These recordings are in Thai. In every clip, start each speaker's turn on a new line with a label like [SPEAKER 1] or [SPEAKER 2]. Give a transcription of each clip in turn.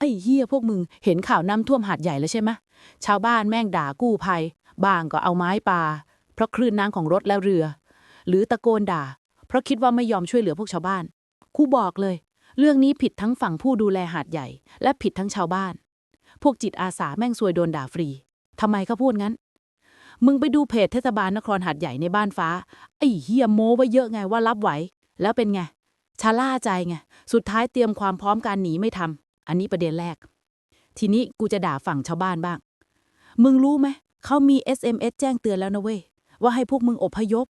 [SPEAKER 1] ไอ้เฮียพวกมึงเห็นข่าวน้ำท่วมหาดใหญ่แล้วใช่ไหมชาวบ้านแม่งด่ากู้ภัยบางก็เอาไม้ปาเพราะคลื่นน้ำของรถและเรือ หรือตะโกนด่า เพราะคิดว่าไม่ยอมช่วยเหลือพวกชาวบ้านกูบอกเลย เรื่องนี้ผิดทั้งฝั่งผู้ดูแลหาดใหญ่ และผิดทั้งชาวบ้าน พวกจิตอาสาแม่งซวยโดนด่าฟรีทำไมเขาพูดงั้น มึงไปดูเพจเทศบาลนครหาดใหญ่ในบ้านฟ้าไอ้เฮียโม้ไว้เยอะไงว่ารับไหว แล้วเป็นไงชะล่าใจไง สุดท้ายเตรียมความพร้อมการหนีไม่ทำ อันนี้ประเด็นแรก ทีนี้กูจะด่าฝั่งชาวบ้านบ้าง มึงรู้ไหมเขามี SMS แจ้งเตือนแล้วนะเว้ย ว่าให้พวกมึงอพยพ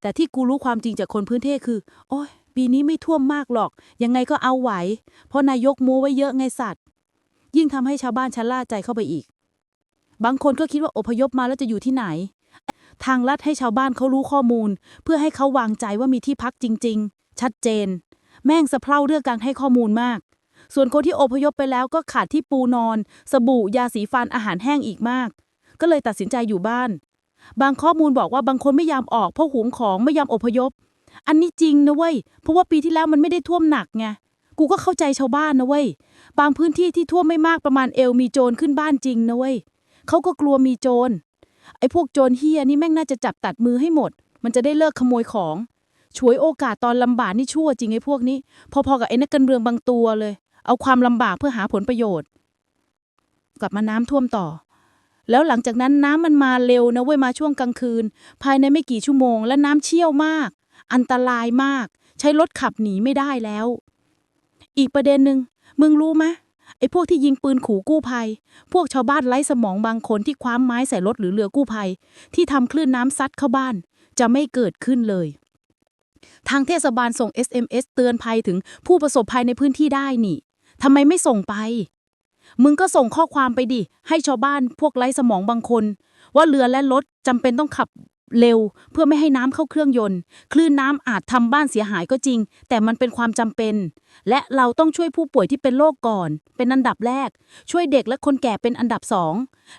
[SPEAKER 1] แต่ที่กูรู้ความจริงจากคนพื้นที่คือ โอ้ยปีนี้ไม่ท่วมมากหรอก ยังไงก็เอาไหว เพราะนายกโม้ไว้เยอะไงสัตว์ ยิ่งทำให้ชาวบ้านชะล่าใจเข้าไปอีก บางคนก็คิดว่าอพยพมาแล้วจะอยู่ที่ไหน ทางลัดให้ชาวบ้านเขารู้ข้อมูล เพื่อให้เขาวางใจว่ามีที่พักจริง ๆ ชัดเจน แม่งสะเพร่าเรื่องการให้ข้อมูลมาก ส่วนคนที่อพยพไปแล้วก็ขาดที่ปูนอน สบู่ยาสีฟันอาหารแห้งอีกมาก ก็เลยตัดสินใจอยู่บ้าน บางข้อมูลบอกว่าบางคนไม่ยอมออกเพราะหวงของไม่ยอมอพยพ อันนี้จริงนะเว้ยเพราะว่าปีที่แล้วมันไม่ได้ท่วมหนักไงกูก็เข้าใจชาวบ้านนะเว้ยบางพื้นที่ที่ท่วมไม่มากประมาณเอวมีโจรขึ้นบ้านจริงนะเว้ยเขาก็กลัวมีโจรไอ้พวกโจรเฮียนี่แม่งน่าจะจับตัดมือให้หมด มันจะได้เลิกขโมยของฉวยโอกาสตอนลำบากนี่ชั่วจริงไอ้พวกนี้ พอๆกับไอ้นักการเมืองบางตัวเลย เอาความลำบากเพื่อหาผลประโยชน์ กลับมาน้ำท่วมต่อ แล้วหลังจากนั้นน้ำมันมาเร็วนะเว้ยมาช่วงกลางคืน ภายในไม่กี่ชั่วโมง และน้ำเชี่ยวมาก อันตรายมาก ใช้รถขับหนีไม่ได้แล้ว อีกประเด็นหนึ่งมึงรู้ไหมไอ้พวกที่ยิงปืนขู่กู้ภัย พวกชาวบ้านไร้สมองบางคนที่คว้าไม้ใส่รถหรือเรือกู้ภัย ที่ทำคลื่นน้ำซัดเข้าบ้าน จะไม่เกิดขึ้นเลย ทางเทศบาลส่ง SMS เตือนภัยถึงผู้ประสบภัยในพื้นที่ได้นี่ ทำไมไม่ส่งไป มึงก็ส่งข้อความไปดิ ให้ชาวบ้านพวกไร้สมองบางคน ว่าเรือและรถจำเป็นต้องขับเร็ว เพื่อไม่ให้น้ำเข้าเครื่องยนต์ คลื่นน้ำอาจทำบ้านเสียหายก็จริง แต่มันเป็นความจำเป็น และเราต้องช่วยผู้ป่วยที่เป็นโรคก่อน เป็นอันดับแรก ช่วยเด็กและคนแก่เป็นอันดับสอง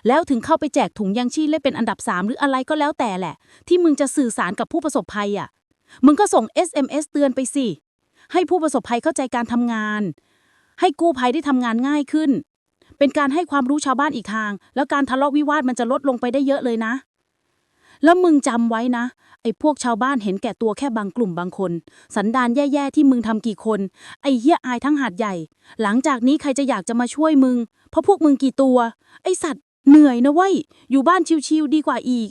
[SPEAKER 1] แล้วถึงเข้าไปแจกถุงยังชีพและเป็นอันดับสามหรืออะไรก็แล้วแต่แหละ ที่มึงจะสื่อสารกับผู้ประสบภัยอะ มึงก็ส่ง SMS เตือนไปสิ ให้ผู้ประสบภัยเข้าใจการทำงาน ให้กู้ภัยได้ทำงานง่ายขึ้น เป็นการให้ความรู้ชาวบ้านอีกทาง แล้วการทะเลาะวิวาทมันจะลดลงไปได้เยอะเลยนะ แล้วมึงจำไว้นะ ไอ้พวกชาวบ้านเห็นแก่ตัวแค่บางกลุ่มบางคน สันดานแย่ๆที่มึงทำกี่คน ไอ้เฮียอายทั้งหาดใหญ่ หลังจากนี้ใครจะอยากจะมาช่วยมึง เพราะพวกมึงกี่ตัว ไอ้สัตว์เหนื่อยนะเว้ย อยู่บ้านชิวๆดีกว่าอีก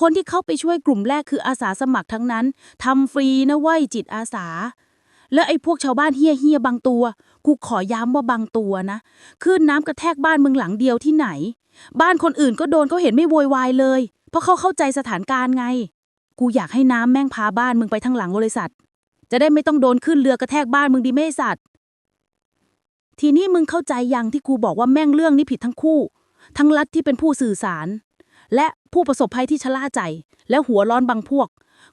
[SPEAKER 1] คนที่เข้าไปช่วยกลุ่มแรกคืออาสาสมัครทั้งนั้น ทำฟรีนะเว้ยจิตอาสา และไอ้พวกชาวบ้านเฮี้ยเฮียบางตัว กูขอย้ำว่าบางตัวนะขึ้นน้ำกระแทกบ้านมึงหลังเดียวที่ไหน บ้านคนอื่นก็โดนเขาเห็นไม่โวยวายเลย เพราะเขาเข้าใจสถานการณ์ไง กูอยากให้น้ำแม่งพาบ้านมึงไปทั้งหลังบริษัท จะได้ไม่ต้องโดนขึ้นเรือกระแทกบ้านมึงดีไม่สัตว์ ทีนี้มึงเข้าใจยังที่กูบอกว่าแม่งเรื่องนี้ผิดทั้งคู่ ทั้งรัฐที่เป็นผู้สื่อสาร และผู้ประสบภัยที่ชะล่าใจ และหัวร้อนบางพวก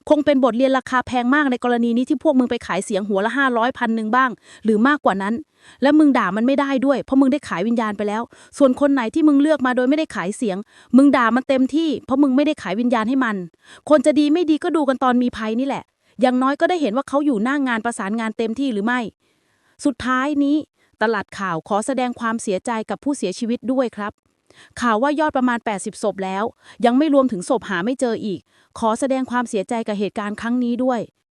[SPEAKER 1] คงเป็นบทเรียนราคาแพงมากในกรณีนี้ที่พวกมึงไปขายเสียงหัวละห้าร้อยพันหนึ่งบ้าง หรือมากกว่านั้น และมึงด่ามันไม่ได้ด้วย เพราะมึงได้ขายวิญญาณไปแล้ว ส่วนคนไหนที่มึงเลือกมาโดยไม่ได้ขายเสียง มึงด่ามันเต็มที่ เพราะมึงไม่ได้ขายวิญญาณให้มัน คนจะดีไม่ดีก็ดูกันตอนมีภัยนี่แหละ อย่างน้อยก็ได้เห็นว่าเขาอยู่หน้างงานประสานงานเต็มที่หรือไม่ สุดท้ายนี้ ตลาดข่าวขอแสดงความเสียใจกับผู้เสียชีวิตด้วยครับ ข่าวว่ายอดประมาณ 80ศพแล้ว ยังไม่รวมถึงศพหาไม่เจออีก ขอแสดงความเสียใจกับเหตุการณ์ครั้งนี้ด้วย